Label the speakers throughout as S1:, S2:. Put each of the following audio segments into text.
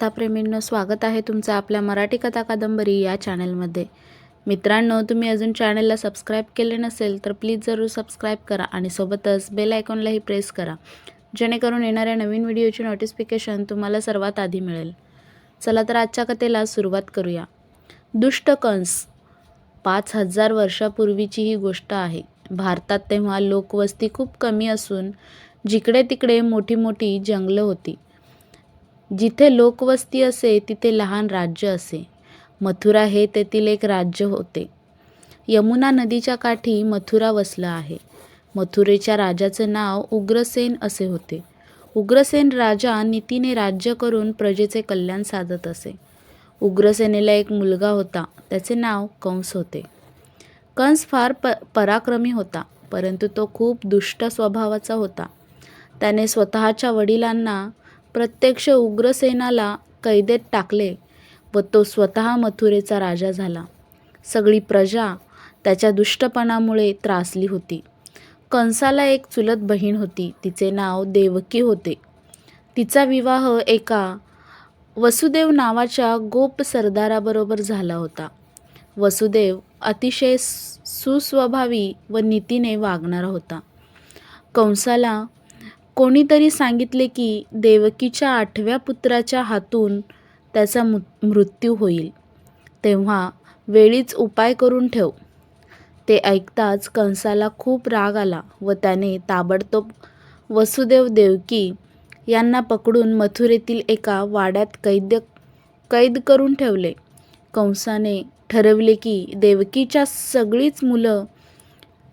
S1: कथाप्रेमींनो स्वागत आहे तुमचं आपल्या मराठी कथा कादंबरी या चॅनलमध्ये. मित्रांनो तुम्ही अजून चॅनलला सबस्क्राईब केले नसेल तर प्लीज जरूर सबस्क्राईब करा आणि सोबतच बेल आयकॉनलाही प्रेस करा. जेणेकरून येणाऱ्या नवीन व्हिडिओची नोटिफिकेशन तुम्हाला सर्वात आधी मिळेल. चला तर आजच्या कथेला सुरुवात करूया. दुष्ट कंस. पाच हजार वर्षापूर्वीची ही गोष्ट आहे. भारतात तेव्हा लोकवस्ती खूप कमी असून जिकडे तिकडे मोठी मोठी जंगलं होती. जिथे लोकवस्ती असे तिथे लहान राज्य असे. मथुरा हे तेथील एक राज्य होते. यमुना नदीच्या काठी मथुरा वसलं आहे. मथुरेच्या राजाचं नाव उग्रसेन असे होते. उग्रसेन राजा नीतीने राज्य करून प्रजेचे कल्याण साधत असे. उग्रसेनेला एक मुलगा होता त्याचे नाव कंस होते. कंस फार प पराक्रमी होता परंतु तो खूप दुष्ट स्वभावाचा होता. त्याने स्वतःच्या वडिलांना प्रत्यक्ष उग्रसेनाला कैदेत टाकले व तो स्वतः मथुरेचा राजा झाला. सगळी प्रजा त्याच्या दुष्टपणामुळे त्रासली होती. कंसाला एक चुलत बहीण होती. तिचे नाव देवकी होते. तिचा विवाह एका वसुदेव नावाच्या गोप सरदाराबरोबर झाला होता. वसुदेव अतिशय सुस्वभावी व नीतीने वागणारा होता. कंसाला कोणीतरी सांगितले की देवकीच्या आठव्या पुत्राच्या हातून त्याचा मु मृत्यू होईल. तेव्हा वेळीच उपाय करून ठेव. ते ऐकताच कंसाला खूप राग आला व त्याने ताबडतोब वसुदेव देवकी यांना पकडून मथुरेतील एका वाड्यात कैद कैद करून ठेवले. कंसाने ठरवले की देवकीच्या सगळीच मुलं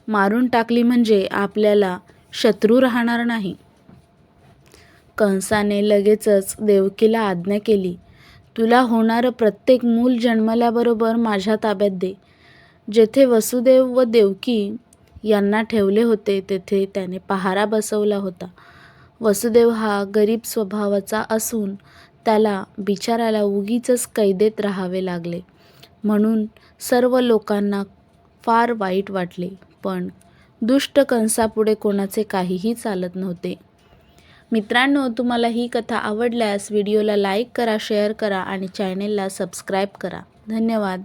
S1: मारून टाकली म्हणजे आपल्याला शत्रू राहणार नाही. कंसाने लगेचच देवकीला आज्ञा केली. तुला होणारं प्रत्येक मूल जन्मल्याबरोबर माझ्या ताब्यात दे. जेथे वसुदेव व देवकी यांना ठेवले होते तेथे त्याने पहारा बसवला होता. वसुदेव हा गरीब स्वभावाचा असून त्याला बिचाराला उगीचच कैदेत राहावे लागले. म्हणून सर्व लोकांना फार वाईट वाटले. पण दुष्ट कंसापुढे कोणाचे काहीही चालत नव्हते. मित्रांनो तुम्हाला ही कथा आवडल्यास व्हिडिओला लाईक करा शेअर करा आणि चॅनेलला सबस्क्राईब करा. धन्यवाद.